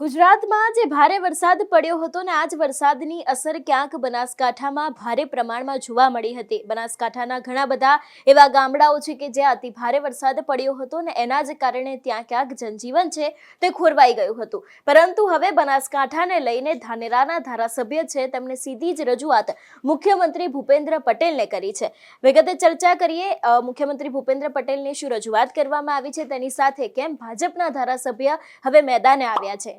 ગુજરાતમાં જે ભારે વરસાદ પડ્યો હતો ને આ જ વરસાદની અસર ક્યાંક બનાસકાંઠામાં ભારે પ્રમાણમાં જોવા મળી હતી. બનાસકાંઠાના ઘણા બધા એવા ગામડાઓ છે કે જ્યાં અતિ ભારે વરસાદ પડ્યો હતો ને એના જ કારણે ત્યાં ક્યાંક જનજીવન છે તે ખોરવાઈ ગયું હતું. પરંતુ હવે બનાસકાંઠાને લઈને ધાનેરાના ધારાસભ્ય છે તેમણે સીધી જ રજૂઆત મુખ્યમંત્રી ભૂપેન્દ્ર પટેલને કરી છે. વિગતે ચર્ચા કરીએ મુખ્યમંત્રી ભૂપેન્દ્ર પટેલને શું રજૂઆત કરવામાં આવી છે તેની સાથે કેમ ભાજપના ધારાસભ્ય હવે મેદાને આવ્યા છે?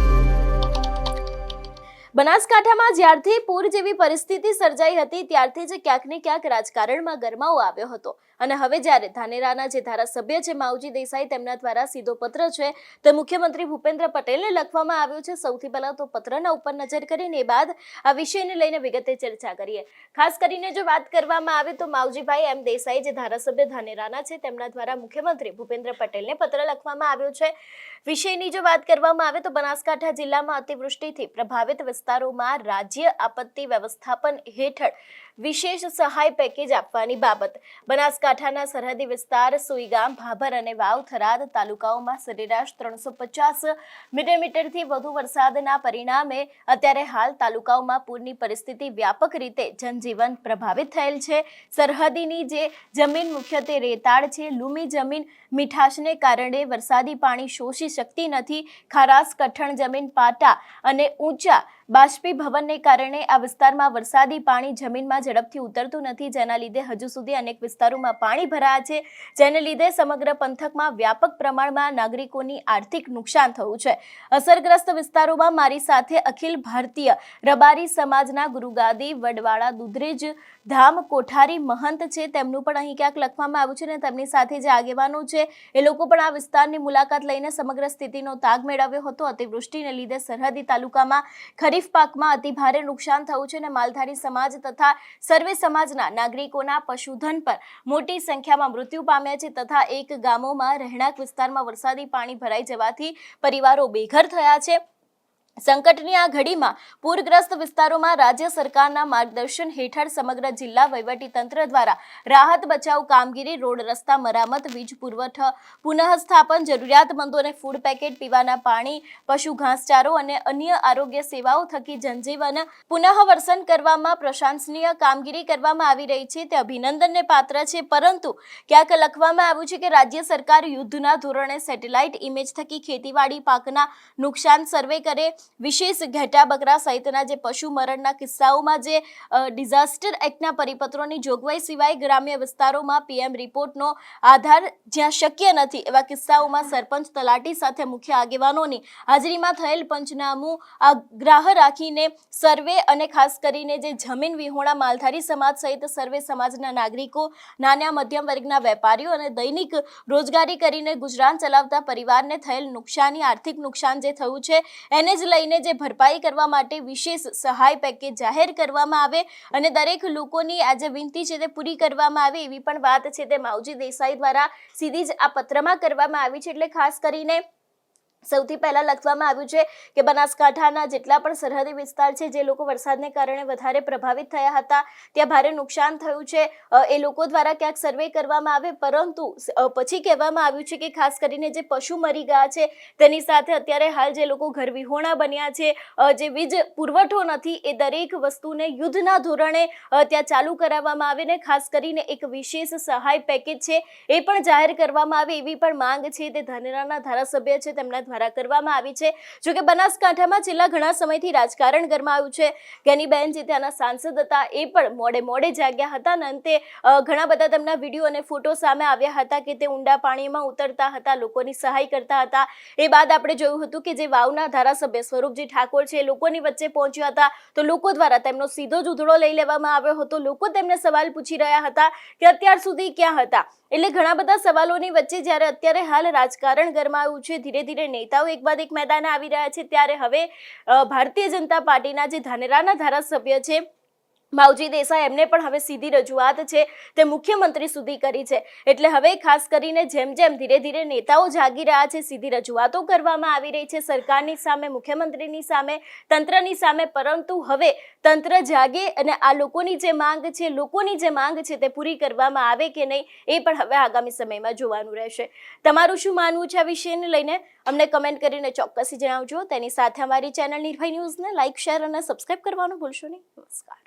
બનાસકાંઠામાં જ્યારથી પૂર જેવી પરિસ્થિતિ સર્જાઈ હતી, ત્યારથી જ ક્યાંક ને ક્યાંક રાજકારણમાં ગરમાવો આવ્યો હતો. અને હવે જ્યારે ધાનેરાના જે ધારાસભ્ય છે, માવજી દેસાઈ, તેમના દ્વારા સીધો પત્ર છે, તે મુખ્યમંત્રી ભૂપેન્દ્ર પટેલને લખવામાં આવ્યો છે, સૌથી પહેલા તો પત્રના ઉપર નજર કરીને એ બાદ આ વિષયને લઈને વિગતે ચર્ચા કરીએ. ખાસ કરીને જો વાત કરવામાં આવે તો માવજીભાઈ એમ દેસાઈ, જે ધારાસભ્ય ધાનેરાના છે, તેમના દ્વારા મુખ્યમંત્રી ભૂપેન્દ્ર પટેલને પત્ર લખવામાં આવ્યો છે. વિષયની જો વાત કરવામાં આવે તો બનાસકાંઠા જિલ્લામાં અતિવૃષ્ટિથી પ્રભાવિત વિસ્તારોમાં રાજ્ય આપત્તિ વ્યવસ્થાપન હેઠળ વિશેષ સહાય પેકેજ આપવાની બાબત. બનાસકાંઠાના સરહદી વિસ્તાર, સુઈગામ, ભાભર અને વાવ થરાદ તાલુકાઓમાં સરેરાશ ત્રણસો પચાસ મિલીમીટરથી વધુ વરસાદના પરિણામે અત્યારે હાલ તાલુકાઓમાં પૂરની પરિસ્થિતિ વ્યાપક રીતે જનજીવન પ્રભાવિત થયેલ છે. સરહદીની જે જમીન મુખ્યત્વે રેતાળ છે, લૂમી જમીન મીઠાશને કારણે વરસાદી પાણી શોષી શકતી નથી. ખારાશ કઠણ જમીન પાટા અને ઊંચા બાષ્પીભવનને કારણે આ વિસ્તારમાં વરસાદી પાણી જમીનમાં ઝડપથી ઉતરતું નથી. જેના લીધે હજુ સુધી અનેક વિસ્તારોમાં પાણી ભરાયા છે. જેને લીધે સમગ્ર પંથકમાં વ્યાપક પ્રમાણમાં નાગરિકોની આર્થિક નુકસાન થયું છે. અસરગ્રસ્ત વિસ્તારોમાં મારી સાથે અખિલ ભારતીય રબારી સમાજના ગુરુગાદી, વડવાળા, દુધરેજ, ધામ, કોઠારી, મહંત છે. તેમનું પણ અહીં ક્યાંક લખવામાં આવ્યું છે અને તેમની સાથે જે આગેવાનો છે, એ લોકો પણ આ વિસ્તારની મુલાકાત લઈને સમગ્ર સ્થિતિનો તાગ મેળવ્યો હતો. અતિવૃષ્ટિને લીધે સરહદી તાલુકામાં ખરીફ પાકમાં અતિ ભારે નુકસાન થયું છે અને માલધારી સમાજ તથા સર્વે સમાજના નાગરિકોના પશુધન પર મોટી સંખ્યામાં મૃત્યુ પામ્યા છે તથા એક ગામોમાં રહેણાંક વિસ્તારમાં વરસાદી પાણી ભરાઈ જવાથી પરિવારો બેઘર થયા છે. સંકટની આ ઘડીમાં પૂરગ્રસ્ત વિસ્તારોમાં રાજ્ય સરકારના માર્ગદર્શન હેઠળ સમગ્ર જિલ્લા વહીવટીતંત્ર દ્વારા રાહત બચાવ કામગીરી, રોડ રસ્તા મરામત, વીજ પુરવઠો, પુનઃસ્થાપન જરૂરિયાતમંદોને ફૂડ પેકેટ પીવાના પાણી, પશુ ઘાસચારો અને અન્ય આરોગ્ય સેવાઓ થકી જનજીવન પુનઃવર્સન કરવામાં પ્રશંસનીય કામગીરી કરવામાં આવી રહી છે. તે અભિનંદનને પાત્ર છે. પરંતુ ક્યાંક લખવામાં આવ્યું છે કે રાજ્ય સરકાર યુદ્ધના ધોરણે સેટેલાઇટ ઇમેજ થકી ખેતીવાડી પાકના નુકસાન સર્વે કરે વિશેષ ઘેટા બકરા સહિતના જે પશુ મરણના કિસ્સાઓમાં જે ડિઝાસ્ટર એક્ટના પરિપત્રોની જોગવાઈ સિવાય ગ્રામ્ય વિસ્તારોમાં પીએમ રિપોર્ટનો આધાર જ્યાં શક્ય નથી એવા કિસ્સાઓમાં સરપંચ તલાટી સાથે મુખ્ય આગેવાનોની હાજરીમાં થયેલ પંચનામું આગ્રાહ રાખીને સર્વે અને ખાસ કરીને જે જમીન વિહોણા માલધારી સમાજ સહિત સર્વે સમાજના નાગરિકો, નાના મધ્યમ વર્ગના વેપારીઓ અને દૈનિક રોજગારી કરીને ગુજરાન ચલાવતા પરિવારને થયેલ નુકસાની, આર્થિક નુકસાન જે થયું છે, એને જ લઈને જે ભરપાઈ કરવા માટે વિશેષ સહાય પેકેજ જાહેર કરવામાં આવે અને દરેક લોકોની આ જે વિનંતી છે તે પૂરી કરવામાં આવે એવી પણ વાત છે તે માવજી દેસાઈ દ્વારા સીધી જ આ પત્રમાં કરવામાં આવી છે. એટલે ખાસ કરીને સૌથી પહેલા લખવામાં આવ્યું છે કે બનાસકાંઠાના જેટલા પણ સરહદી વિસ્તાર છે, જે લોકો વરસાદને કારણે વધારે પ્રભાવિત થયા હતા, ત્યાં ભારે નુકસાન થયું છે. એ લોકો દ્વારા ક્યાંક સર્વે કરવામાં આવે, પરંતુ પછી કહેવામાં આવ્યું છે કે ખાસ કરીને જે પશુ મરી ગયા છે, તેની સાથે અત્યારે હાલ જે લોકો ઘર વિહોણા બન્યા છે જે વીજ પુરવઠો નથી, એ દરેક વસ્તુને યુદ્ધના ધોરણે ત્યાં ચાલુ કરાવવામાં આવે ને ખાસ કરીને એક વિશેષ સહાય પેકેજ છે, એ પણ જાહેર કરવામાં આવે એવી પણ માંગ છે. તે ધાનેરાના ધારાસભ્ય છે, તેમના દ્વારા કરવામાં આવી છે. જો કે બનાસકાંઠામાં છેલ્લા ઘણા સમયથી રાજકારણ ગરમાયું છે. ગેનીબેન જે ત્યાંના સાંસદ હતા એ પણ મોડે મોડે જાગ્યા હતા અને અંતે ઘણા બધા તેમના વીડિયો અને ફોટો સામે આવ્યા હતા કે તે ઊંડા પાણીમાં ઉતરતા હતા, લોકોની સહાય કરતા હતા. એ બાદ આપણે જોયું હતું કે જે વાવના ધારાસભ્ય સ્વરૂપજી ઠાકોર છે લોકોની વચ્ચે પહોંચ્યા હતા. તો લોકો દ્વારા તેમનો સીધો જ ઉધડો લઈ લેવામાં આવ્યો હતો. લોકો તેમને સવાલ પૂછી રહ્યા હતા કે અત્યાર સુધી ક્યાં હતા? એટલે ઘણા બધા સવાલોની વચ્ચે જ્યારે અત્યારે હાલ રાજકારણ ગરમાયું છે, ધીરે ધીરે નેતાઓ એક બાદ એક મેદાને આવી રહ્યા છે. ત્યારે હવે ભારતીય જનતા પાર્ટીના જે ધાનેરાના ધારાસભ્ય છે માવજી દેસાઈ એમને પણ હવે સીધી રજૂઆત છે તે મુખ્યમંત્રી સુધી કરી છે. એટલે હવે ખાસ કરીને જેમ જેમ ધીરે ધીરે નેતાઓ જાગી રહ્યા છે, સીધી રજૂઆતો કરવામાં આવી રહી છે, સરકારની સામે, મુખ્યમંત્રીની સામે, તંત્રની સામે. પરંતુ હવે તંત્ર જાગે અને આ લોકોની જે માંગ છે, લોકોની જે માંગ છે તે પૂરી કરવામાં આવે કે નહીં, એ પણ હવે આગામી સમયમાં જોવાનું રહેશે. તમારું શું માનવું છે આ વિષયને લઈને? અમને કમેન્ટ કરીને ચોક્કસથી જણાવજો. તેની સાથે અમારી ચેનલ નિર્ભય ન્યૂઝને લાઇક શેર અને સબસ્ક્રાઇબ કરવાનું ભૂલશો નહીં. નમસ્કાર.